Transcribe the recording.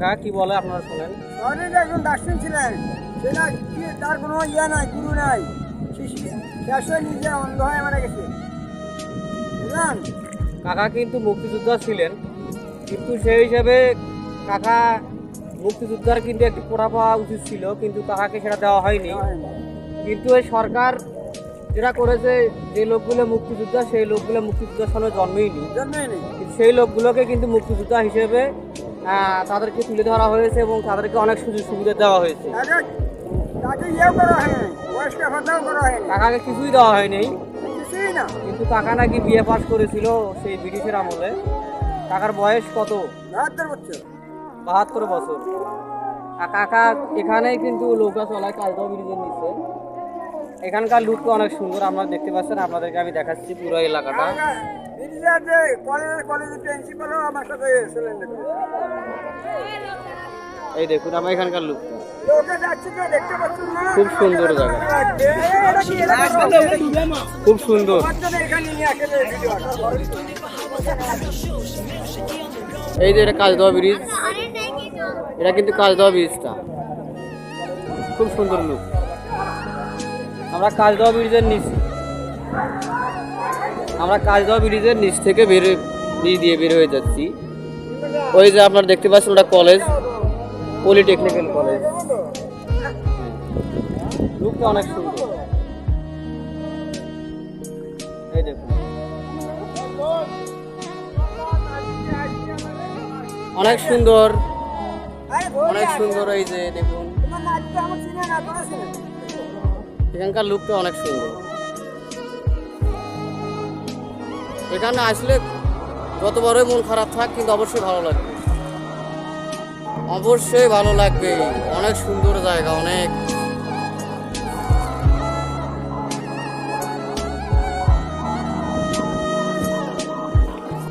কাকা কি বলে আপনারা শোনেন? অনেক একজন ডাক্তার ছিলেন। সে না কি তার কোনো ইয়ে নাই গুরু নাই। শেষ হয়ে নিজে অন্ধ হয়ে মারা গেছে। বুঝলেন? কাকা কিন্তু মুক্তিযোদ্ধা ছিলেন। কিন্তু সেই হিসাবে কাকা মুক্তিযোদ্ধার কিন্তু একটি পোড়া পাওয়া উচিত ছিল কিন্তু কাকাকে সেটা দেওয়া হয়নি। কিন্তু এই সরকার যেটা করেছে যে লোকগুলো মুক্তিযোদ্ধা সেই লোকগুলো মুক্তিযোদ্ধার সঙ্গে জন্মই কিন্তু সেই লোকগুলোকে কিন্তু মুক্তিযোদ্ধা হিসেবে তাদেরকে তুলে ধরা হয়েছে এবং তাদেরকে অনেক সুযোগ সুবিধা দেওয়া হয়েছে। কাকাকে কিছুই দেওয়া হয়নি। কিন্তু কাকা নাকি বিয়ে পাস করেছিল সেই ব্রিটিশের আমলে। কাকার বয়স কত? বাহাত্তর বছর। বাহাত্তর বছর। আর কাকা এখানেই কিন্তু নৌকা চলায় কাজদাও ব্রিজের নিচে। এখানকার লুকটা অনেক সুন্দর আপনারা দেখতে পাচ্ছেন আপনাদেরকে আমি দেখাচ্ছি পুরো এলাকাটা। বিরিয়ার যে কলেজের কলেজের প্রিন্সিপালও আমার সাথে ছিলেন এই দেখুন আমরা এখানকার না? খুব সুন্দর জায়গা। খুব সুন্দর। এই যে এটা কাজদাওয়া ব্রিজ। এটা কিন্তু কাজদাওয়া ব্রিজটা। খুব সুন্দর লুক আমরা কাজদাওয়া ব্রিজের নিচ। আমরা কাজদাওয়া ব্রিজের নিচ থেকে বের নিচ দিয়ে বের হয়ে যাচ্ছি। ওই যে আপনারা দেখতে পাচ্ছেন ওটা কলেজ পলিটেকনিক্যাল কলেজ লুকটা অনেক সুন্দর। এই দেখুন। অনেক সুন্দর। অনেক সুন্দর এই যে দেখুন। এখানকার লুকটা অনেক সুন্দর। এখানে আসলে যত বড়ই মন খারাপ থাক, কিন্তু অবশ্যই ভালো লাগবে। অবশ্যই ভালো লাগবে। অনেক সুন্দর জায়গা, অনেক